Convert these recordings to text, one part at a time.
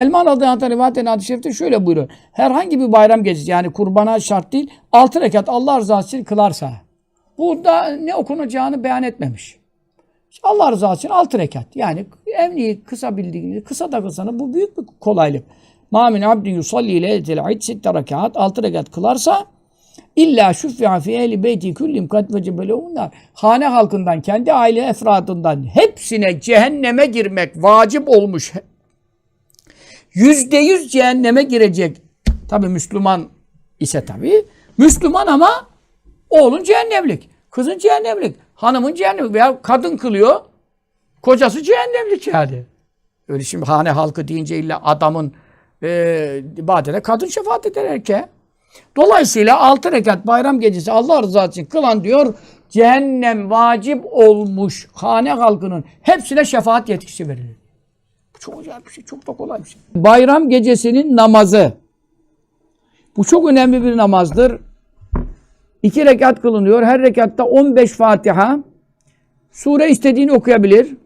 Elman adına hatta rivayet hadis-i şerifte şöyle buyuruyor. Herhangi bir bayram gecesi yani kurbana şart değil. Altı rekat Allah rızası için kılarsa. Bu da ne okunacağını beyan etmemiş. Allah rızası için altı rekat. Yani emni kısa bildiğiniz, kısa da kısanı bu büyük bir kolaylık. Ma min abdin yusalli leyletel id sitte rekat. Altı rekat kılarsa İlla şüffi'a fi ehli beyti kullim kat ve cebelehunnar. Hane halkından, kendi aile efradından hepsine cehenneme girmek vacip olmuş. Yüzde yüz cehenneme girecek. Tabi Müslüman ise tabi. Müslüman ama oğlun cehennemlik. Kızın cehennemlik. Hanımın cehennemlik. Veya kadın kılıyor. Kocası cehennemlik yani. Öyle şimdi hane halkı deyince illa adamın e, ibadete kadın şefaat eder erkeğe. Dolayısıyla altı rekat bayram gecesi Allah rızası için kılan diyor cehennem vacip olmuş hane halkının hepsine şefaat yetkisi verilir. Çok acayip bir şey, çok da kolay bir şey. Bayram gecesinin namazı. Bu çok önemli bir namazdır. İki rekat kılınıyor. Her rekatta 15 Fatiha. Sure istediğini okuyabilir.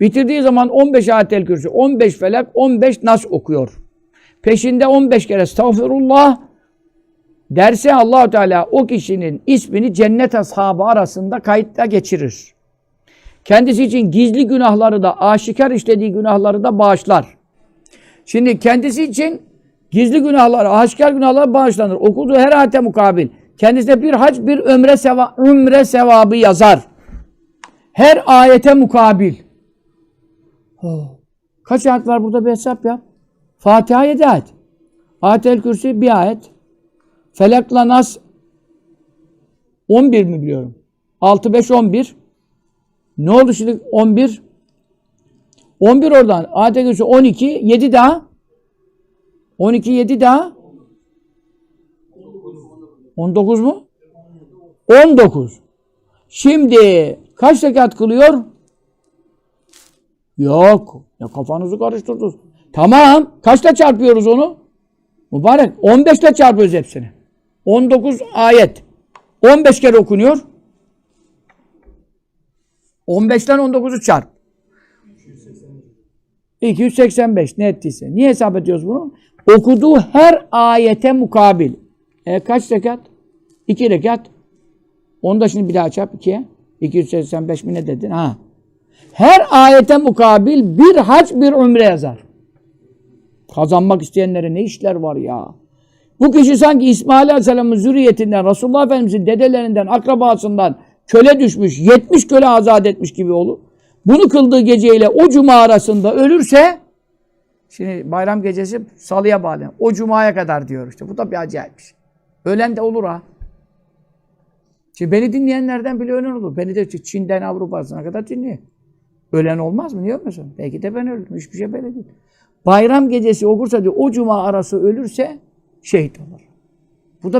Bitirdiği zaman 15 ayetel kürsü, 15 felak, 15 nas okuyor. Peşinde 15 kere estağfurullah derse Allahu Teala o kişinin ismini cennet ashabı arasında kayıtta geçirir. Kendisi için gizli günahları da aşikar işlediği günahları da bağışlar. Şimdi kendisi için gizli günahları, aşikar günahları bağışlanır. Okuduğu her ayete mukabil. Kendisine bir hac, bir ömre, seva, ömre sevabı yazar. Her ayete mukabil. Oh. Kaç ayet var burada bir hesap yap. Fatiha 7 ayet. Ayetel Kürsi bir ayet. Felakla Nas 11 mi biliyorum? 6, 5, 11. Ne oldu şimdi 11? 11 oradan. Ayetel Kürsi 12, 7 daha. 12, 7 daha. 19 mu? 19. Şimdi kaç rekat kılıyor? Yok. Ya kafanızı karıştırdınız. Tamam. Kaçta çarpıyoruz onu? Mübarek. 15'te çarpıyoruz hepsini. 19 ayet. 15 kere okunuyor. 15'ten 19'u çarp. 285 ne ettiyse. Niye hesap ediyoruz bunu? Okuduğu her ayete mukabil. E kaç rekat? 2 rekat. Onu da şimdi bir daha çarp 2'ye. 285 mi ne dedin? Ha. Her ayete mukabil bir hac bir umre yazar. Kazanmak isteyenlere ne işler var ya. Bu kişi sanki İsmail Aleyhisselam'ın zürriyetinden, Resulullah Efendimiz'in dedelerinden, akrabasından köle düşmüş, 70 köle azat etmiş gibi olur. Bunu kıldığı geceyle o cuma arasında ölürse, şimdi bayram gecesi salıya bağlı. O cumaya kadar diyor işte. Bu da bir acayip bir şey. Ölen de olur ha. Şimdi beni dinleyenlerden bile ölen olur. Beni de Çin'den Avrupa'sına kadar dinliyor. Ölen olmaz mı? Niye olmasın? Belki de ben ölürüm. Hiçbir şey böyle değil. Bayram gecesi okursa diyor o cuma arası ölürse şehit olur.